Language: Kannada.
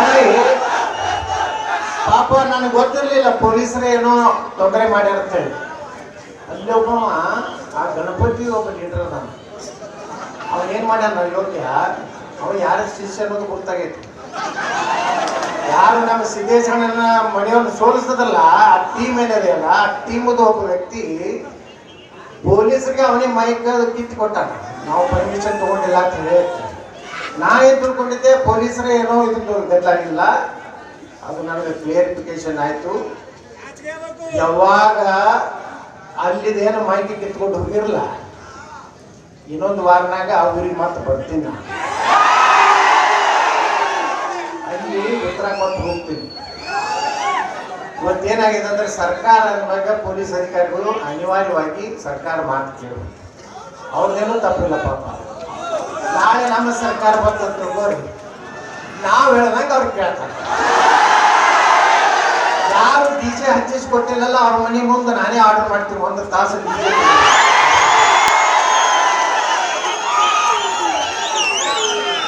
ಅಲ್ಲಿ ಪಾಪ ನನಗೆ ಗೊತ್ತಿರಲಿಲ್ಲ, ಪೊಲೀಸರೇ ಏನೋ ತೊಂದರೆ ಮಾಡ್ಯಾರಂತೇಳಿ. ಅಲ್ಲಿ ಒಬ್ಬ ಆ ಗಣಪತಿ ಒಬ್ಬ ಲೀಡರ್ ಅದಾನ. ಅವನು ಏನು ಮಾಡ್ಯಾನ ಯೋಗ್ಯ ಅವನು ಯಾರ ಶಿಷ್ಯ ಅನ್ನೋದು ಗೊತ್ತಾಗೈತಿ. ಯಾರು ನಮ್ಮ ಸಿದ್ದೇಶಣ್ಣನ ಮನೆಯವನ್ನು ಸೋಲಿಸ್ತದಲ್ಲ ಆ ಟೀಮ್ ಏನಿದೆಯಲ್ಲ ಆ ಟೀಮದು ಒಬ್ಬ ವ್ಯಕ್ತಿ ಪೊಲೀಸರಿಗೆ ಅವನೇ ಮೈಕ್ ಕಿತ್ತು ಕೊಟ್ಟಾನ. ನಾವು ಪರ್ಮಿಷನ್ ತಗೊಂಡಿಲ್ಲ ಅಂತ ಹೇಳಿ ನಾ ಏನ್ ತಿಳ್ಕೊಂಡಿದ್ದೆ? ಪೊಲೀಸರೇ ಏನೋ ಇದು ಗೊತ್ತಾಗಿಲ್ಲ. ಅದು ನನಗೆ ಕ್ಲಿಯರಿಫಿಕೇಶನ್ ಆಯ್ತು. ಯಾವಾಗ ಅಲ್ಲಿದೇನು ಮಾಹಿತಿ ಕಿತ್ಕೊಂಡು ಹೋಗಿರಲ್ಲ ಇನ್ನೊಂದು ವಾರನಾಗ ಆ ಊರಿಗೆ ಮತ್ತೆ ಬರ್ತೀನಿ ನಾನು. ಅಲ್ಲಿ ಉತ್ತರ ಕೊಟ್ಟು ಹೋಗ್ತೀನಿ. ಇವತ್ತೇನಾಗಿದೆ ಅಂದ್ರೆ ಸರ್ಕಾರ ಅಂದಾಗ ಪೊಲೀಸ್ ಅಧಿಕಾರಿಗಳು ಅನಿವಾರ್ಯವಾಗಿ ಸರ್ಕಾರ ಮಾತು ಕೇಳು ಅವ್ರದ್ದೇನೂ ತಪ್ಪಿಲ್ಲ ಪಾಪ. ನಾಳೆ ನಮ್ಮ ಸರ್ಕಾರ ಬಂತ ತಗೋರಿ. ನಾವು ಹೇಳ್ದಂಗೆ ಅವ್ರು ಕೇಳ್ತಾರೆ. ಯಾರು ಡಿ ಜೆ ಹಚ್ಚಿಸ್ಕೊಟ್ಟಿಲ್ಲಲ್ಲ ಅವ್ರ ಮನೆ ಮುಂದೆ ನಾನೇ ಆರ್ಡರ್ ಮಾಡ್ತೀನಿ, ಒಂದು ತಾಸು ಡಿ ಜೆ